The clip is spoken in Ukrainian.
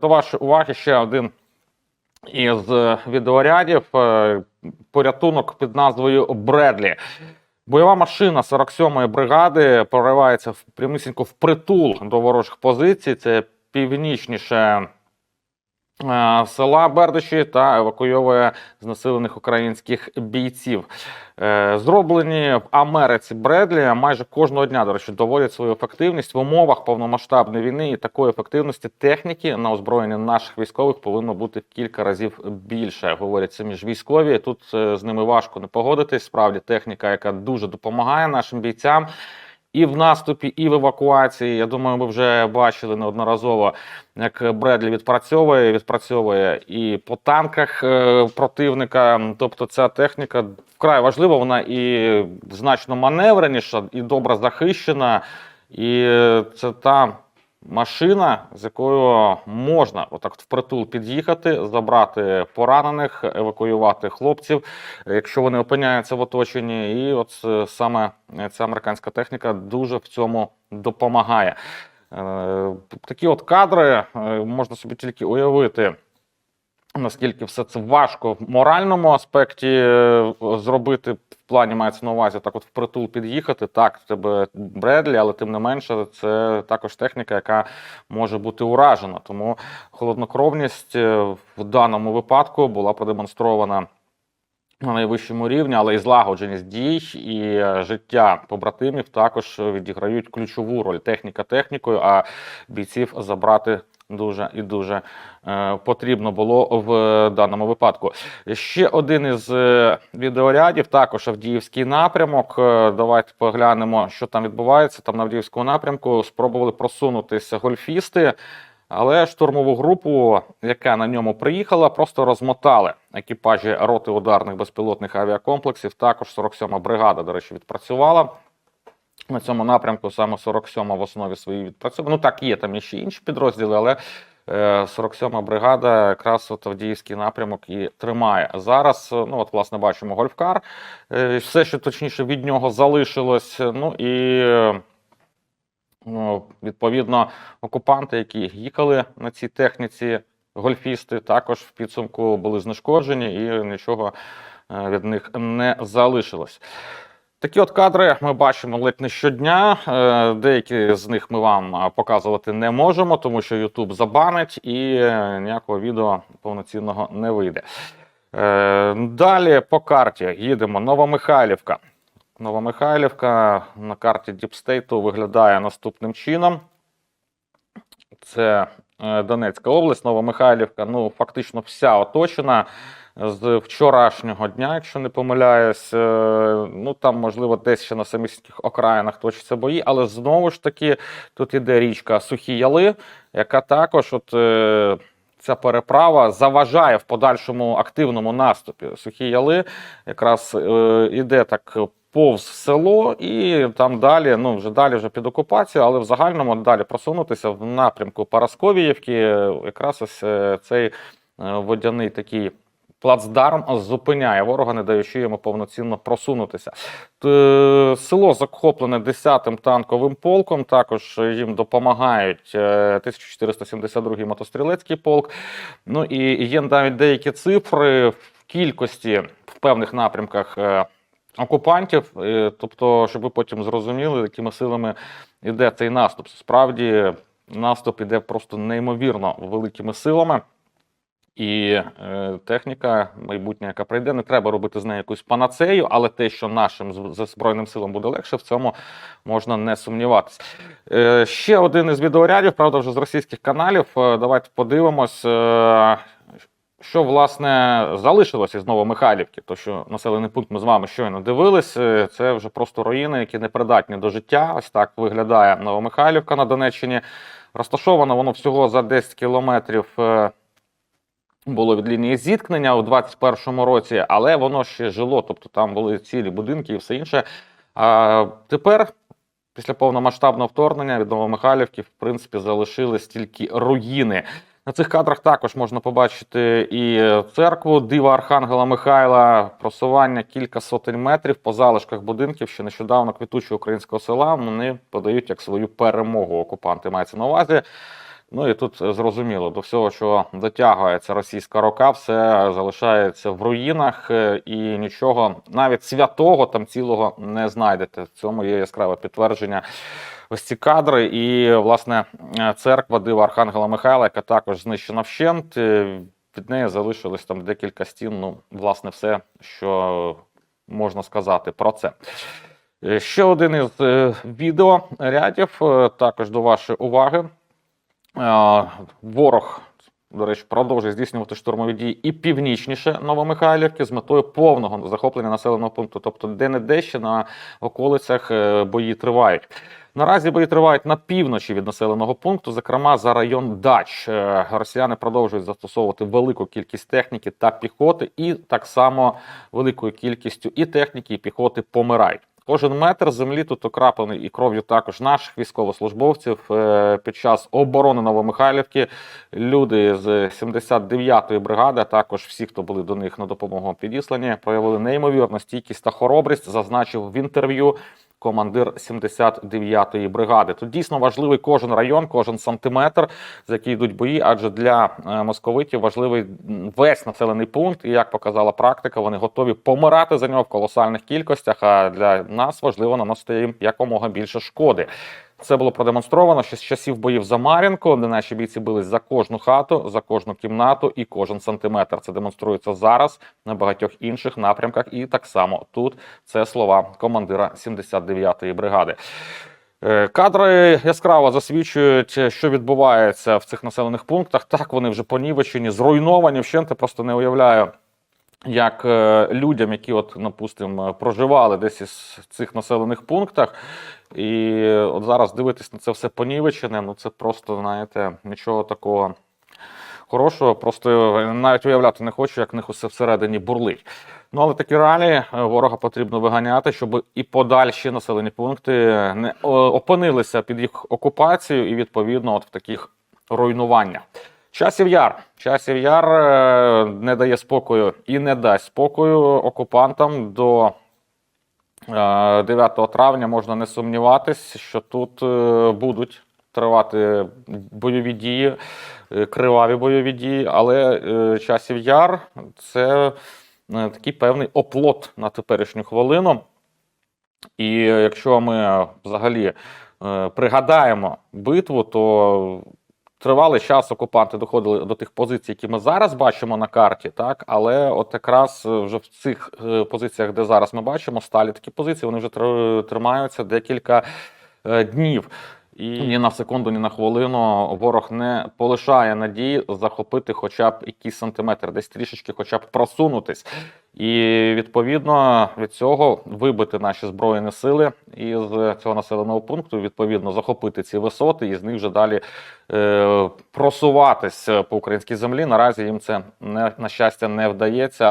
До вашої уваги ще один із відеорядів. е, Порятунок під назвою Бредлі. Бойова машина 47-ї бригади проривається в прямісінько притул до ворожих позицій. Це північніше села Бердичі та евакуйовує знесилених українських бійців. Е, Зроблені в Америці Бредлі майже кожного дня, до речі, доводять свою ефективність в умовах повномасштабної війни і такої ефективності техніки на озброєння наших військових повинно бути в кілька разів більше. Говорять самі ж військові. Тут е, з ними важко не погодитись. Справді техніка, яка дуже допомагає нашим бійцям. І в наступі, і в евакуації. Я думаю, ми вже бачили неодноразово, як Бредлі відпрацьовує, відпрацьовує і по танках е, противника. Тобто, ця техніка вкрай важлива. Вона і значно маневреніша, і добре захищена. І е, це та машина, з якою можна отак впритул під'їхати, забрати поранених, евакуювати хлопців, якщо вони опиняються в оточенні. І от е, саме ця американська техніка дуже в цьому допомагає. Е, Такі от кадри е, можна собі тільки уявити. Наскільки все це важко в моральному аспекті е, зробити в плані мається на увазі так, от впритул під'їхати. Так, в тебе Бредлі, але тим не менше, це також техніка, яка може бути уражена. Тому холоднокровність е, в даному випадку була продемонстрована на найвищому рівні, але і злагодженість дій і е, життя побратимів також відіграють ключову роль. Техніка технікою, а бійців забрати дуже і дуже е, потрібно було в даному випадку. Ще один із е, відеорядів, також Авдіївський напрямок. Е, Давайте поглянемо, що там відбувається. Там на Авдіївському напрямку спробували просунутися гольфісти. Але штурмову групу, яка на ньому приїхала, просто розмотали екіпажі роти ударних безпілотних авіакомплексів. Також 47-ма бригада, до речі, відпрацювала на цьому напрямку. Саме 47-ма в основі своїй відпрацювала. Ну так, є там ще інші підрозділи, але е, 47-ма бригада якраз от Авдіївський напрямок і тримає. Зараз, е, ну от, власне, бачимо гольфкар. Е, Все, що точніше від нього залишилось. Ну і. е, Ну, відповідно, окупанти, які їхали на цій техніці, гольфісти, також в підсумку були знешкоджені і нічого е, від них не залишилось. Такі от кадри ми бачимо ледь не щодня. Е, Деякі з них ми вам е, показувати не можемо, тому що YouTube забанить і е, ніякого відео повноцінного не вийде. Далі по карті їдемо Новомихайлівка. Новомихайлівка на карті Діпстейту виглядає наступним чином. Це Донецька область, Новомихайлівка. Ну, фактично вся оточена з вчорашнього дня, якщо не помиляюсь. Е, Ну там, можливо, десь ще на самісіньких окраїнах точаться бої, але знову ж таки тут іде річка Сухі Яли, яка також от. е, Ця переправа заважає в подальшому активному наступі. Сухі яли якраз е, іде так повз село, і там далі, ну вже далі вже під окупацією, але в загальному далі просунутися в напрямку Парасковіївки, якраз ось е, цей водяний такий. Плацдарм зупиняє ворога, не даючи йому повноцінно просунутися. Село захоплене 10-м танковим полком. Також їм допомагають е, 1472-й мотострілецький полк. Ну і є навіть деякі цифри в кількості в певних напрямках е, окупантів. Е, Тобто, щоб ви потім зрозуміли, якими силами йде цей наступ. Справді наступ іде просто неймовірно великими силами. І е, техніка майбутня, яка прийде, не треба робити з нею якусь панацею, але те, що нашим з- з- збройним силам буде легше, в цьому можна не сумніватися. Е, ще один із відеорядів, правда, вже з російських каналів. Е, давайте подивимось, е, що власне залишилося із Новомихайлівки. То, що населений пункт ми з вами щойно дивились, е, це вже просто руїни, які не придатні до життя. Ось так виглядає Новомихайлівка на Донеччині. Розташовано воно всього за 10 кілометрів. Було від лінії зіткнення у 21-му році, але воно ще жило, тобто там були цілі будинки і все інше. А тепер, після повномасштабного вторгнення від Новомихайлівки, в принципі, залишились тільки руїни. На цих кадрах також можна побачити і церкву Дива Архангела Михайла, просування кілька сотень метрів по залишках будинків, що нещодавно квітучого українського села вони подають як свою перемогу. Окупанти мається на увазі. Ну і тут е, зрозуміло, до всього, що дотягується російська рука, все залишається в руїнах, е, і нічого навіть святого там цілого не знайдете. В цьому є яскраве підтвердження. Ось ці кадри, і власне е, церква Дива Архангела Михайла, яка також знищена вщент. Від неї залишилось там декілька стін. Ну, власне, все, що можна сказати про це. Ще один із відеорядів, також до вашої уваги. Ворог, до речі, продовжує здійснювати штурмові дії і північніше Новомихайлівки з метою повного захоплення населеного пункту, тобто де-не-де ще на околицях е, бої тривають. Наразі бої тривають на півночі від населеного пункту, зокрема за район Дач. Е, Росіяни продовжують застосовувати велику кількість техніки та піхоти, і так само великою кількістю і техніки, і піхоти помирають. Кожен метр землі тут окраплений і кров'ю також наших військовослужбовців Е, під час оборони Новомихайлівки. Люди з 79-ї бригади, а також всі, хто були до них на допомогу підіслані, проявили неймовірну стійкість та хоробрість. Зазначив в інтерв'ю командир 79-ї бригади. Тут дійсно важливий кожен район, кожен сантиметр, за який йдуть бої, адже для е, московитів важливий весь населений пункт. І як показала практика, вони готові помирати за нього в колосальних кількостях. А для нас важливо наносити їм якомога більше шкоди. Це було продемонстровано ще з часів боїв за Мар'їнку, де наші бійці бились за кожну хату, за кожну кімнату і кожен сантиметр. Це демонструється зараз на багатьох інших напрямках. І так само тут це слова командира 79-ї бригади. Е, Кадри яскраво засвідчують, що відбувається в цих населених пунктах. Так вони вже понівечені, зруйновані. Вщенти просто не уявляю, як е, людям, які, от, напустимо, проживали десь із цих населених пунктах, і от зараз дивитись на це все понівечене, ну це просто, знаєте, нічого такого хорошого. Просто навіть уявляти не хочу, як в них усе всередині бурлить. Ну, але такі реалії е, ворога потрібно виганяти, щоб і подальші населені пункти не опинилися під їх окупацією і відповідно от в таких руйнуваннях. Часів яр. Часів яр е, не дає спокою і не дасть спокою окупантам до е, 9 травня. Можна не сумніватись, що тут е, будуть тривати бойові дії, е, криваві бойові дії, але е, часів яр це е, такий певний оплот на теперішню хвилину. І якщо ми е, взагалі е, пригадаємо битву, то тривалий час окупанти доходили до тих позицій, які ми зараз бачимо на карті, так але от якраз е, вже в цих е, позиціях, де зараз ми бачимо, сталі такі позиції, вони вже тр- тримаються декілька е, днів. І ні на секунду, ні на хвилину ворог не полишає надії захопити хоча б якийсь сантиметр, десь трішечки, хоча б просунутись. І відповідно від цього вибити наші збройні сили із цього населеного пункту, відповідно захопити ці висоти і з них вже далі е, просуватись по українській землі. Наразі їм це не на щастя не вдається.